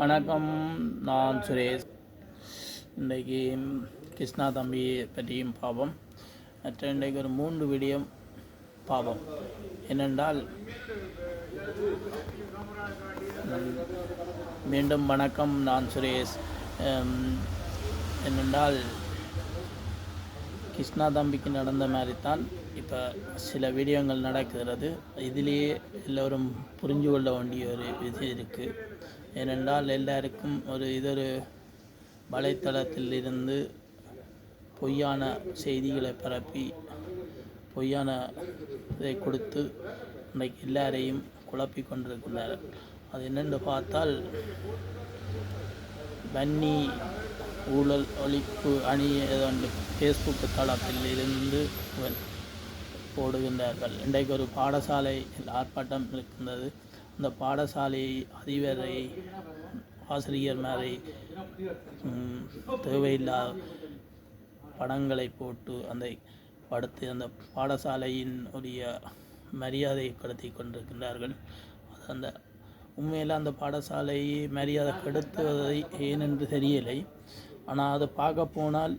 வணக்கம். நான் சுரேஷ். இன்றைக்கு கிருஷ்ணா தம்பியை பற்றியும் பாவம் மற்ற இன்றைக்கு ஒரு மூன்று விடியம் பாவம் என்னென்றால் மீண்டும் வணக்கம். நான் சுரேஷ். என்னென்றால் கிருஷ்ணா தம்பிக்கு நடந்த மாதிரி தான் இப்போ சில வீடியோங்கள் நடக்கிறது. இதிலேயே எல்லோரும் புரிஞ்சு கொள்ள வேண்டிய ஒரு இது இருக்குது ஏனென்றால் எல்லாருக்கும் ஒரு இதொரு வலைத்தளத்தில் இருந்து பொய்யான செய்திகளை பரப்பி பொய்யான இதை கொடுத்து இன்றைக்கு எல்லாரையும் குழப்பி கொண்டிருக்கின்றனர் அது என்னென்று பார்த்தால் வன்னி ஊழல் ஒழிப்பு அணி ஏதோ ஃபேஸ்புக் தளத்தில் இருந்து போடுகின்றார்கள். இன்றைக்கு ஒரு பாடசாலை ஆர்ப்பாட்டம் இருக்கின்றது. அந்த பாடசாலை அதிபரை ஆசிரியர் மாதிரி தேவையில்லாத படங்களை போட்டு அந்த படுத்து அந்த பாடசாலையின் உடைய மரியாதையை கடத்தி கொண்டிருக்கின்றார்கள். அது அந்த உண்மையில் அந்த பாடசாலையை மரியாதை கெடுத்துவதை ஏனென்று தெரியலை. ஆனால் அதை பார்க்க போனால்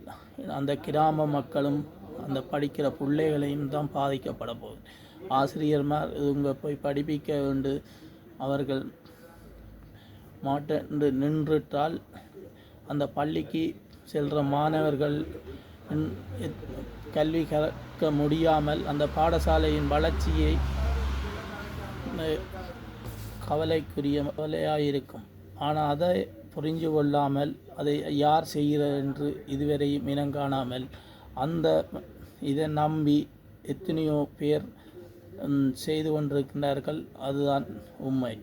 அந்த கிராம மக்களும் அந்த படிக்கிற பிள்ளைகளையும் தான் பாதிக்கப்பட போகுது. ஆசிரியர்மார் இவங்க போய் படிப்பிக்க வேண்டு அவர்கள் மாட்டென்று நின்றுட்டால் அந்த பள்ளிக்கு செல்கிற மாணவர்கள் கல்வி கற்க முடியாமல் அந்த பாடசாலையின் வளர்ச்சியை கவலைக்குரிய கவலையாயிருக்கும். ஆனால் அதை புரிஞ்சு கொள்ளாமல் அதை யார் செய்கிறார் என்று இதுவரையும் இனங்காணாமல் அந்த இதை நம்பி எத்தனையோ பேர் செய்து கொண்டிருக்கின்றார்கள். அதுதான் உண்மை.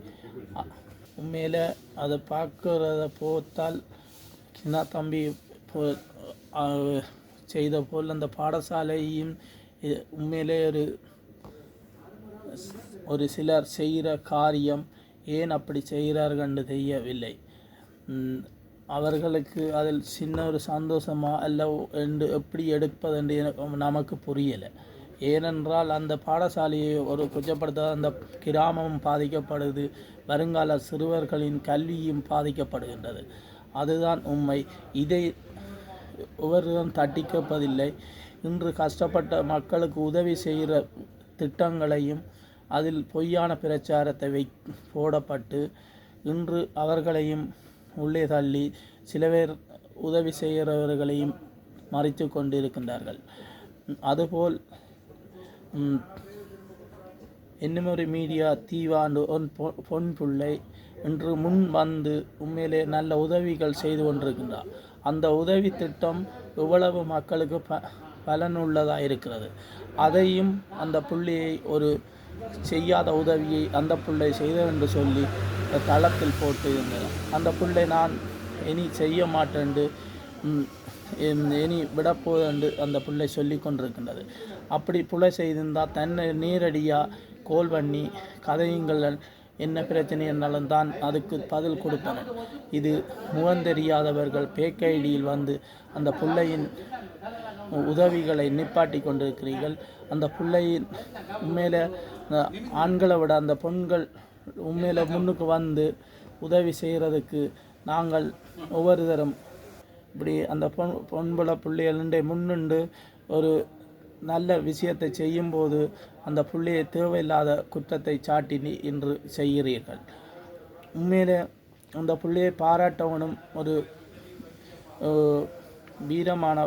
உண்மையில் அதை பார்க்குறத போத்தால் சின்ன தம்பி போ செய்த போல் அந்த பாடசாலையும் உண்மையிலே ஒரு ஒரு சிலர் செய்கிற காரியம் ஏன் அப்படி செய்கிறார்கள் தெரியவில்லை. அவர்களுக்கு அதில் சின்ன ஒரு சந்தோஷமா அல்ல என்று எப்படி எடுப்பது என்று நமக்கு புரியலை. ஏனென்றால் அந்த பாடசாலையை ஒரு குற்றப்படுத்த அந்த கிராமமும் பாதிக்கப்படுது. வருங்கால சிறுவர்களின் கல்வியும் பாதிக்கப்படுகின்றது. அதுதான் உண்மை. இதை ஒவ்வொருவரும் தட்டிக்கப்பதில்லை. இன்று கஷ்டப்பட்ட மக்களுக்கு உதவி செய்கிற திட்டங்களையும் அதில் பொய்யான பிரச்சாரத்தை வை போடப்பட்டு இன்று அவர்களையும் உள்ளே தள்ளி சில பேர் உதவி செய்கிறவர்களையும் மறைத்து கொண்டிருக்கின்றார்கள். அதுபோல் ம், ஒரு மீடியா தீவாண்டு ஒன் பொ- பொன் பிள்ளை என்று முன் வந்து உண்மையிலே நல்ல உதவிகள் செய்து கொண்டிருக்கின்றார். அந்த உதவி திட்டம் எவ்வளவு மக்களுக்கு ப பலனுள்ளதாக இருக்கிறது. அதையும் அந்த புள்ளியை ஒரு செய்யாத உதவியை அந்த பிள்ளை செய்த என்று சொல்லி தளத்தில் போட்டு இருந்தது அந்த பிள்ளை நான் இனி செய்ய மாட்டேன் இனி விடப்போது என்று அந்த பிள்ளை சொல்லி கொண்டிருக்கின்றது. அப்படி புலை செய்திருந்தால் தன்னை நேரடியாக கோல் பண்ணி கதையுங்கள் என்ன பிரச்சனை என்றாலும் தான் அதுக்கு பதில் கொடுப்பனர் இது முகந்தெரியாதவர்கள் பேக்கைடியில் வந்து அந்த பிள்ளையின் உதவிகளை நிப்பாட்டி கொண்டிருக்கிறீர்கள். அந்த பிள்ளையின் உண்மையில ஆண்களை விட அந்த பெண்கள் உண்மையில முன்னுக்கு வந்து உதவி செய்கிறதுக்கு நாங்கள் ஒவ்வொரு தரம் இப்படி அந்த பொன் பொன்புல பிள்ளைகளுண்டே முன்னுண்டு ஒரு நல்ல விஷயத்தை செய்யும்போது அந்த பிள்ளையை தேவையில்லாத குற்றத்தை சாட்டி என்று செய்கிறீர்கள். உண்மையிலே அந்த பிள்ளையை பாராட்டவனும் ஒரு வீரமான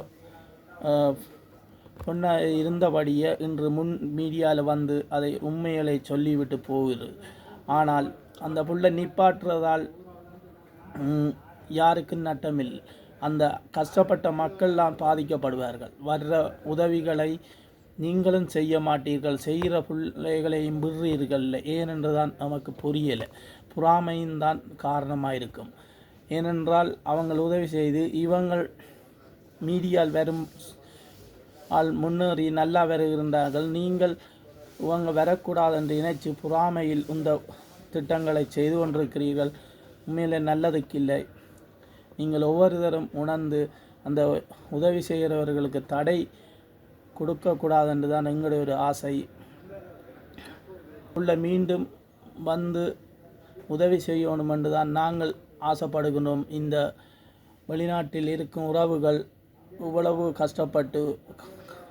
பொண்ணாக இருந்தபடியே இன்று முன் மீடியாவில் வந்து அதை உண்மைகளை சொல்லிவிட்டு போகிறது ஆனால் அந்த புள்ள நிப்பாற்றுறதால் யாருக்கும் நட்டமில்லை. அந்த கஷ்டப்பட்ட மக்கள்லாம் பாதிக்கப்படுவார்கள். வர்ற உதவிகளை நீங்களும் செய்ய மாட்டீர்கள். செய்கிற பிள்ளைகளையும் விடுறீர்கள். ஏனென்று தான் நமக்கு புரியலை. பொறாமையும் தான் காரணமாக இருக்கும் ஏனென்றால் அவங்கள் உதவி செய்து இவங்கள் மீடியால் வரும் ஆள் முன்னேறி நல்லா வருகின்றார்கள் நீங்கள் இவங்க வரக்கூடாது என்று இணைச்சு பொறாமையில் இந்த திட்டங்களை செய்து கொண்டிருக்கிறீர்கள். உண்மையிலே நல்லதுக்கு இல்லை நீங்கள் ஒவ்வொருத்தரும் உணர்ந்து அந்த உதவி செய்கிறவர்களுக்கு தடை கொடுக்கக்கூடாது என்று தான் எங்களுடைய ஒரு ஆசை. உள்ள மீண்டும் வந்து உதவி செய்யணும் என்று தான் நாங்கள் ஆசைப்படுகின்றோம். இந்த வெளிநாட்டில் இருக்கும் உறவுகள் இவ்வளவு கஷ்டப்பட்டு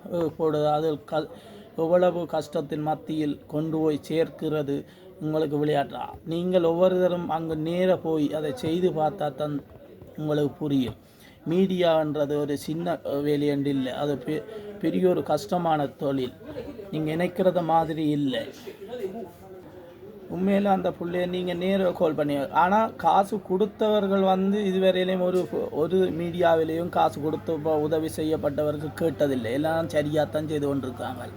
அஹ், போடுது அது க எவ்வளவு கஷ்டத்தின் மத்தியில் கொண்டு போய் சேர்க்கிறது உங்களுக்கு விளையாட்டா? நீங்கள் ஒவ்வொருத்தரும் அங்கு நேர போய் அதை செய்து பார்த்தா தன் உங்களுக்கு புரியும். மீடியான்றது ஒரு சின்ன வேலையண்டு இல்லை அது பெ- பெரிய ஒரு கஷ்டமான தொழில். நீங்கள் நினைக்கிறத மாதிரி இல்லை. உண்மையில் அந்த பிள்ளைய நீங்கள் நேராக கால் பண்ணி ஆனால் காசு கொடுத்தவர்கள் வந்து இதுவரையிலையும் ஒரு ஒரு மீடியாவிலையும் காசு கொடுத்து இப்போ உதவி செய்யப்பட்டவர்கள் கேட்டதில்லை. எல்லாம் சரியாகத்தான் செய்து கொண்டிருக்காங்க.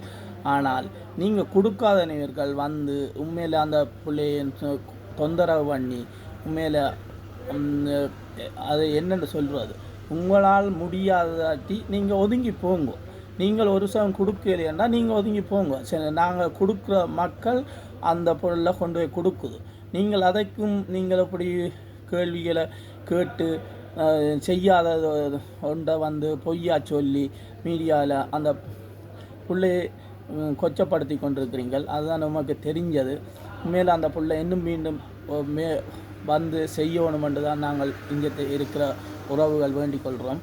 ஆனால் நீங்கள் கொடுக்காத நிவர்கள் வந்து உண்மையில் அந்த பிள்ளைய தொந்தரவு பண்ணி உண்மையில் அது என்னென்னு சொல்கிறது உங்களால் முடியாதாட்டி நீங்கள் ஒதுங்கி போங்க. நீங்கள் ஒரு சம் கொடுக்கலைன்னா நீங்கள் ஒதுங்கி போங்க. சரி நாங்கள் கொடுக்குற மக்கள் அந்த பொருளை கொண்டு போய் கொடுக்குது. நீங்கள் அதைக்கும் நீங்கள் அப்படி கேள்விகளை கேட்டு செய்யாத ஒன்றை வந்து பொய்யா சொல்லி மீடியாவில் அந்த பிள்ளையை கொச்சப்படுத்தி கொண்டிருக்கிறீங்கள் அதுதான் நமக்கு தெரிஞ்சது. மேலே அந்த பிள்ளை இன்னும் மீண்டும் மே வந்து செய்யணும் என்று தான் நாங்கள் இங்கே இருக்கிற உறவுகள் வேண்டிக் கொள்கிறோம்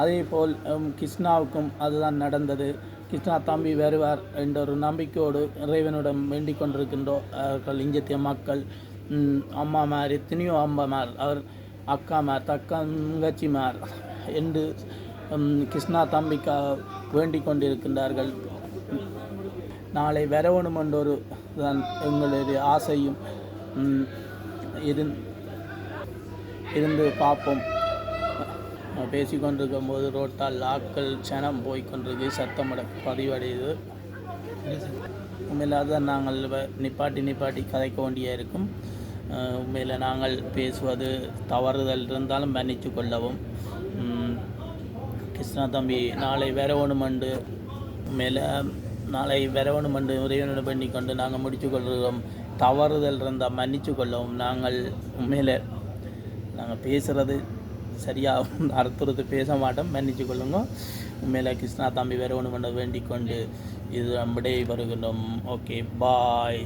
அதே போல் கிருஷ்ணாவுக்கும் அதுதான் நடந்தது. கிருஷ்ணா தம்பி வருவார் என்ற ஒரு நம்பிக்கையோடு இறைவனிடம் வேண்டிக் கொண்டிருக்கின்றோர்கள் அவர்கள் இங்கத்திய மக்கள். அம்மா அம்மாமார் எத்தனையோ அம்மாமார் அவர் அக்காமார் தங்கச்சிமார் என்று கிருஷ்ணா தம்பிக்காக வேண்டிக் கொண்டிருக்கின்றார்கள் நாளை வரவணும் என்றொரு தான் எங்களுடைய ஆசையும். இருந் இருந்து பார்ப்போம். பேசிக்கொண்டிருக்கும் போது ரோட்டால் ஆட்கள் சனம் போய்கொண்டிருக்கு சத்தமட பதிவடையுது. உண்மையில் அதுதான் நாங்கள் வ- நிப்பாட்டி நிப்பாட்டி கதைக்க வேண்டிய இருக்கும். உண்மையில் நாங்கள் பேசுவது தவறுதல் இருந்தாலும் மன்னித்து கொள்ளவும். கிருஷ்ணா தம்பி நாளை வரவணுமண்டு மேலே நாளை வரவணுமண்டு உரையனுடன் பண்ணி கொண்டு நாங்கள் முடித்து கொள்கிறோம். தவறுதல் இருந்தால் மன்னிச்சு கொள்ளவும் நாங்கள் உண்மையில் நாங்கள் பேசுகிறது சரியாக அறுத்துறது பேச மாட்டோம். மன்னிச்சு கொள்ளுங்க. உண்மையில் கிருஷ்ணா தம்பி வரவணுமென்று வேண்டிக் கொண்டு இது நம்மிடையே வருகின்றோம். Okay bye